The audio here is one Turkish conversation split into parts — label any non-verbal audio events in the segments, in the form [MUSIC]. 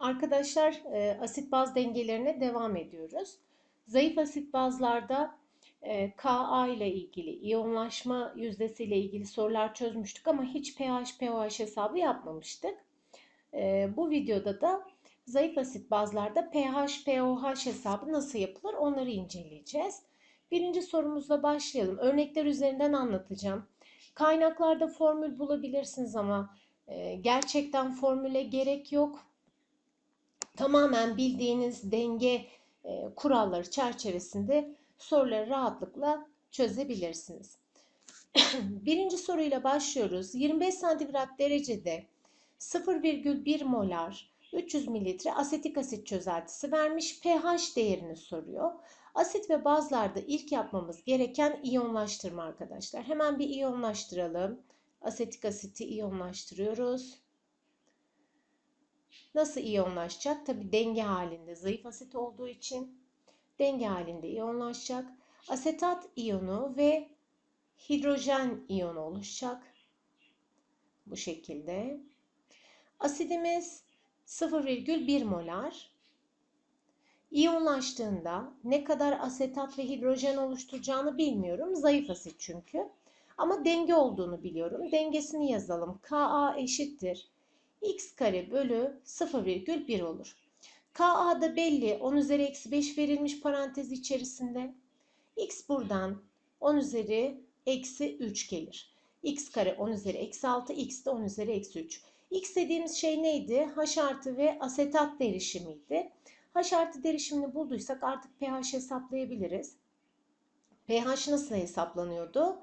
Arkadaşlar e, asit baz dengelerine devam ediyoruz. Zayıf asit bazlarda e, Ka ile ilgili, iyonlaşma yüzdesi ile ilgili sorular çözmüştük ama hiç pH, pOH hesabı yapmamıştık. E, bu videoda da zayıf asit bazlarda pH, pOH hesabı nasıl yapılır onları inceleyeceğiz. Birinci sorumuzla başlayalım. Örnekler üzerinden anlatacağım. Kaynaklarda formül bulabilirsiniz ama gerçekten formüle gerek yok tamamen bildiğiniz denge e, kuralları çerçevesinde soruları rahatlıkla çözebilirsiniz. [CLEARS THROAT] Birinci soruyla başlıyoruz. 25 santigrat derecede 0,1 molar 300 mililitre asetik asit çözeltisi vermiş pH değerini soruyor. Asit ve bazlarda ilk yapmamız gereken iyonlaştırma arkadaşlar. Hemen bir iyonlaştıralım. Asetik asiti iyonlaştırıyoruz. Nasıl iyonlaşacak? Tabi denge halinde zayıf asit olduğu için denge halinde iyonlaşacak. Asetat iyonu ve hidrojen iyonu oluşacak. Bu şekilde. Asidimiz 0,1 molar. İyonlaştığında ne kadar asetat ve hidrojen oluşturacağını bilmiyorum. Zayıf asit çünkü. Ama denge olduğunu biliyorum. Dengesini yazalım. Ka eşittir x kare bölü 0,1 olur. Ka da belli 10 üzeri eksi 5 verilmiş parantez içerisinde. X buradan 10 üzeri eksi 3 gelir. x kare 10 üzeri eksi 6, x de 10 üzeri eksi 3. X dediğimiz şey neydi? H artı ve asetat derişimiydi. H artı derişimini bulduysak artık pH hesaplayabiliriz. pH nasıl hesaplanıyordu?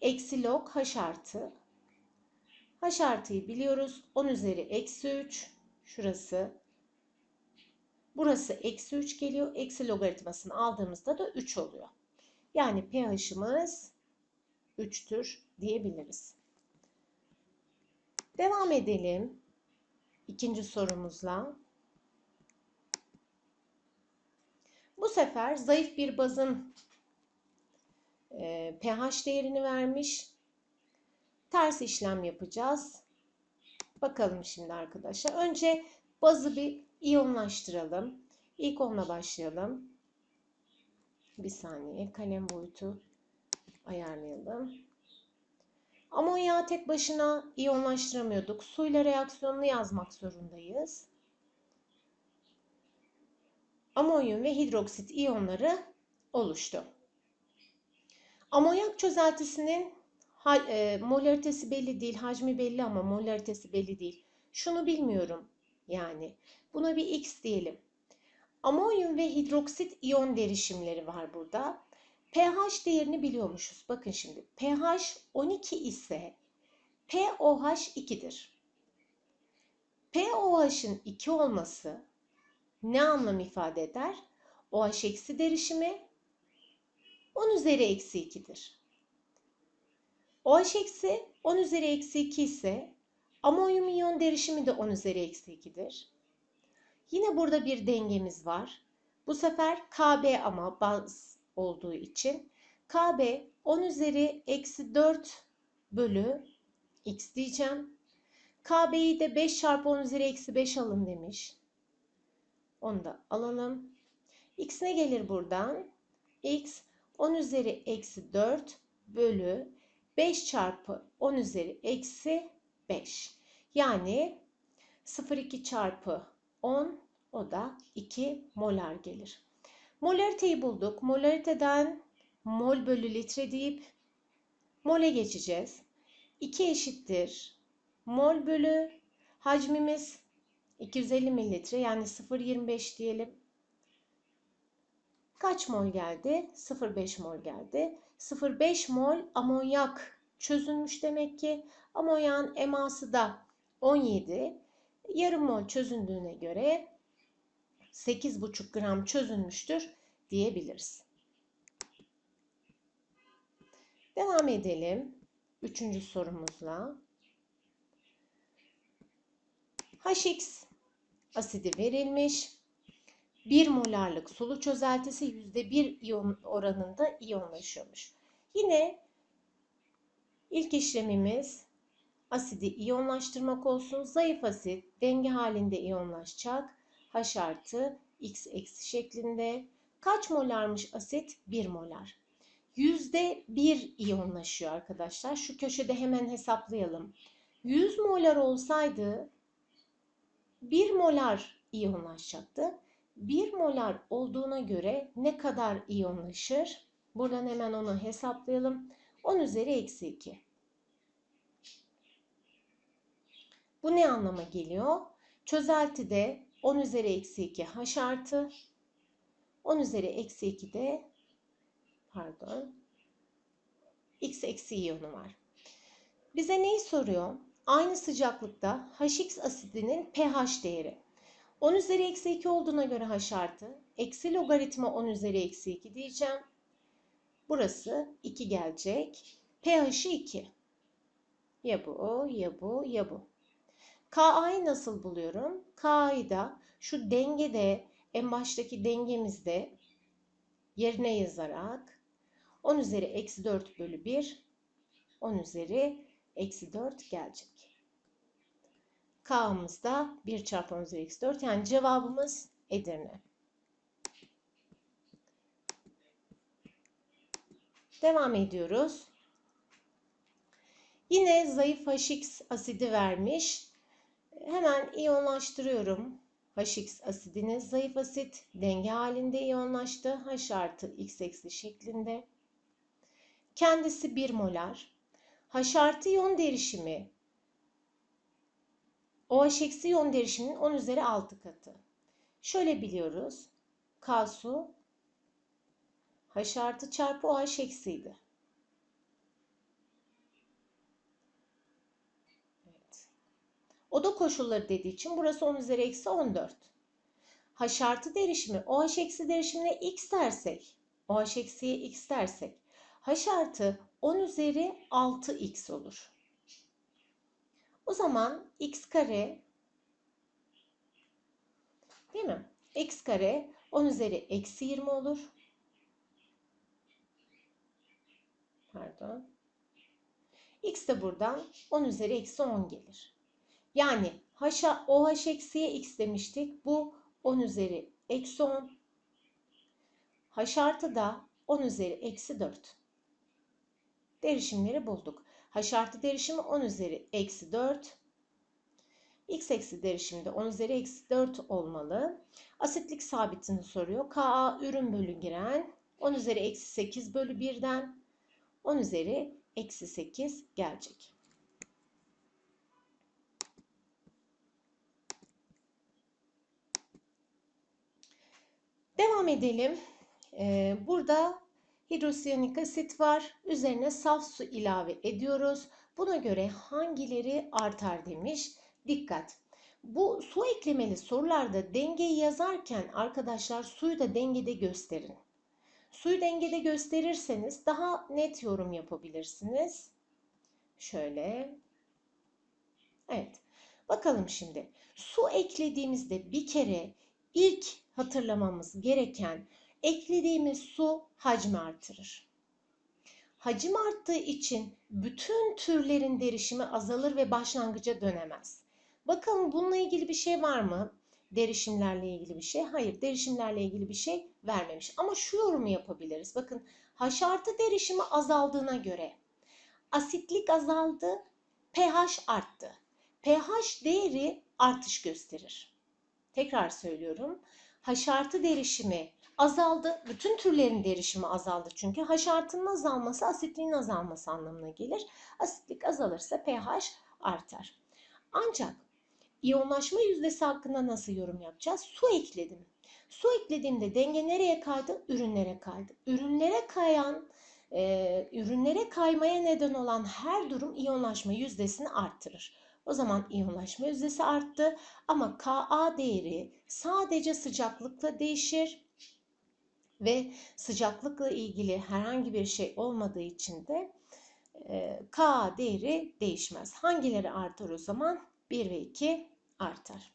Eksi log H artı H artıyı biliyoruz. 10 üzeri eksi 3. Şurası. Burası eksi 3 geliyor. Eksi logaritmasını aldığımızda da 3 oluyor. Yani pH'ımız 3'tür diyebiliriz. Devam edelim. ikinci sorumuzla. Bu sefer zayıf bir bazın pH değerini vermiş ters işlem yapacağız. Bakalım şimdi arkadaşlar. Önce bazı bir iyonlaştıralım. İlk onunla başlayalım. Bir saniye kalem boyutu ayarlayalım. Amonyağı tek başına iyonlaştıramıyorduk. Suyla reaksiyonunu yazmak zorundayız. Amonyum ve hidroksit iyonları oluştu. Amonyak çözeltisinin Ha, e, molaritesi belli değil, hacmi belli ama molaritesi belli değil. Şunu bilmiyorum yani. Buna bir X diyelim. Amonyum ve hidroksit iyon derişimleri var burada. pH değerini biliyormuşuz. Bakın şimdi pH 12 ise pOH 2'dir. pOH'ın 2 olması ne anlam ifade eder? OH eksi derişimi 10 üzeri eksi 2'dir. OH eksi 10 üzeri eksi 2 ise amonyum iyon derişimi de 10 üzeri eksi 2'dir. Yine burada bir dengemiz var. Bu sefer Kb ama baz olduğu için Kb 10 üzeri eksi 4 bölü x diyeceğim. KB'yi de 5 çarpı 10 üzeri eksi 5 alın demiş. Onu da alalım. X ne gelir buradan? X 10 üzeri eksi 4 bölü 5 çarpı 10 üzeri eksi 5. Yani 0,2 çarpı 10 o da 2 molar gelir. Molariteyi bulduk. Molariteden mol bölü litre deyip mole geçeceğiz. 2 eşittir. Mol bölü hacmimiz 250 mililitre yani 0,25 diyelim. Kaç mol geldi? 0,5 mol geldi. 0,5 mol amonyak çözülmüş demek ki. Amonyağın eması da 17. Yarım mol çözündüğüne göre 8,5 gram çözülmüştür diyebiliriz. Devam edelim. Üçüncü sorumuzla. HX asidi verilmiş. 1 molarlık sulu çözeltisi %1 iyon oranında iyonlaşıyormuş. Yine ilk işlemimiz asidi iyonlaştırmak olsun. Zayıf asit denge halinde iyonlaşacak. H artı X eksi şeklinde. Kaç molarmış asit? 1 molar. Yüzde 1 iyonlaşıyor arkadaşlar. Şu köşede hemen hesaplayalım. 100 molar olsaydı 1 molar iyonlaşacaktı. 1 molar olduğuna göre ne kadar iyonlaşır? Buradan hemen onu hesaplayalım. 10 üzeri eksi 2. Bu ne anlama geliyor? Çözeltide 10 üzeri eksi 2 h artı 10 üzeri eksi 2 de pardon x eksi iyonu var. Bize neyi soruyor? Aynı sıcaklıkta HX asidinin pH değeri. 10 üzeri eksi 2 olduğuna göre H artı. Eksi logaritma 10 üzeri eksi 2 diyeceğim. Burası 2 gelecek. pH'i 2. Ya bu, ya bu, ya bu. Ka'yı nasıl buluyorum? K'yı da şu dengede, en baştaki dengemizde yerine yazarak 10 üzeri eksi 4 bölü 1, 10 üzeri eksi 4 gelecek. K'mız da 1 çarpı 10 üzeri eksi 4. Yani cevabımız Edirne. Devam ediyoruz. Yine zayıf HX asidi vermiş. Hemen iyonlaştırıyorum. HX asidini zayıf asit denge halinde iyonlaştı. H artı X eksi şeklinde. Kendisi 1 molar. H artı iyon derişimi OH eksi iyon derişiminin 10 üzeri 6 katı. Şöyle biliyoruz. K su H artı çarpı OH eksiydi. Evet. Oda koşulları dediği için burası 10 üzeri eksi 14. H artı derişimi OH eksi derişimine x dersek, OH eksiye x dersek H artı 10 üzeri 6x olur. O zaman x kare değil mi? x kare 10 üzeri eksi 20 olur. Pardon. x de buradan 10 üzeri eksi 10 gelir. Yani h, OH eksiye x demiştik. Bu 10 üzeri eksi 10. H artı da 10 üzeri eksi 4. Derişimleri bulduk. H artı derişimi 10 üzeri eksi 4. X eksi derişimi de 10 üzeri eksi 4 olmalı. Asitlik sabitini soruyor. Ka ürün bölü giren 10 üzeri eksi 8 bölü 1'den 10 üzeri eksi 8 gelecek. Devam edelim. Ee, burada hidrosiyonik asit var. Üzerine saf su ilave ediyoruz. Buna göre hangileri artar demiş. Dikkat. Bu su eklemeli sorularda dengeyi yazarken arkadaşlar suyu da dengede gösterin. Suyu dengede gösterirseniz daha net yorum yapabilirsiniz. Şöyle. Evet. Bakalım şimdi. Su eklediğimizde bir kere ilk hatırlamamız gereken eklediğimiz su hacmi artırır. Hacim arttığı için bütün türlerin derişimi azalır ve başlangıca dönemez. Bakalım bununla ilgili bir şey var mı? Derişimlerle ilgili bir şey. Hayır, derişimlerle ilgili bir şey vermemiş. Ama şu yorumu yapabiliriz. Bakın H artı derişimi azaldığına göre asitlik azaldı, pH arttı. pH değeri artış gösterir. Tekrar söylüyorum. H artı derişimi azaldı. Bütün türlerin derişimi azaldı. Çünkü H artının azalması asitliğin azalması anlamına gelir. Asitlik azalırsa pH artar. Ancak iyonlaşma yüzdesi hakkında nasıl yorum yapacağız? Su ekledim. Su eklediğimde denge nereye kaydı? Ürünlere kaydı. Ürünlere kayan, e, ürünlere kaymaya neden olan her durum iyonlaşma yüzdesini arttırır. O zaman iyonlaşma yüzdesi arttı ama Ka değeri sadece sıcaklıkla değişir ve sıcaklıkla ilgili herhangi bir şey olmadığı için de Ka değeri değişmez. Hangileri artar o zaman? 1 ve 2 artar.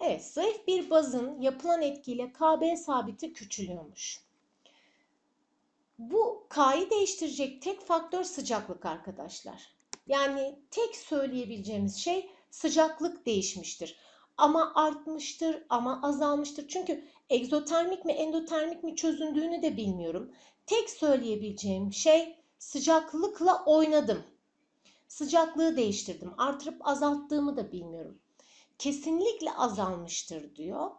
Evet, zayıf bir bazın yapılan etkiyle KB sabiti küçülüyormuş. Bu K'yı değiştirecek tek faktör sıcaklık arkadaşlar. Yani tek söyleyebileceğimiz şey sıcaklık değişmiştir. Ama artmıştır, ama azalmıştır. Çünkü egzotermik mi endotermik mi çözündüğünü de bilmiyorum. Tek söyleyebileceğim şey sıcaklıkla oynadım. Sıcaklığı değiştirdim. Artırıp azalttığımı da bilmiyorum. Kesinlikle azalmıştır diyor.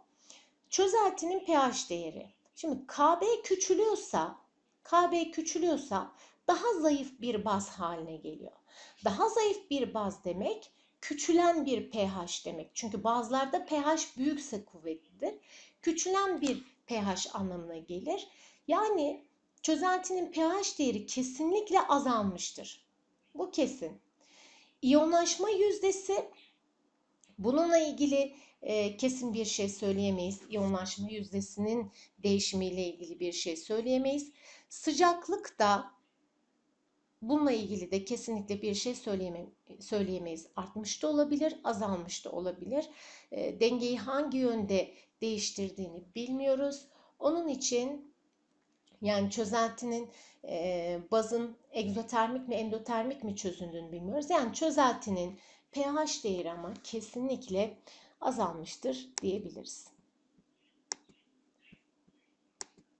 Çözeltinin pH değeri. Şimdi KB küçülüyorsa, KB küçülüyorsa daha zayıf bir baz haline geliyor. Daha zayıf bir baz demek küçülen bir pH demek. Çünkü bazılarda pH büyükse kuvvetlidir. Küçülen bir pH anlamına gelir. Yani çözeltinin pH değeri kesinlikle azalmıştır. Bu kesin. İyonlaşma yüzdesi bununla ilgili e, kesin bir şey söyleyemeyiz. İyonlaşma yüzdesinin değişimiyle ilgili bir şey söyleyemeyiz. Sıcaklık da bununla ilgili de kesinlikle bir şey söyleyeme, söyleyemeyiz. Artmış da olabilir, azalmış da olabilir. E, dengeyi hangi yönde değiştirdiğini bilmiyoruz. Onun için yani çözeltinin e, bazın egzotermik mi endotermik mi çözündüğünü bilmiyoruz. Yani çözeltinin pH değeri ama kesinlikle azalmıştır diyebiliriz.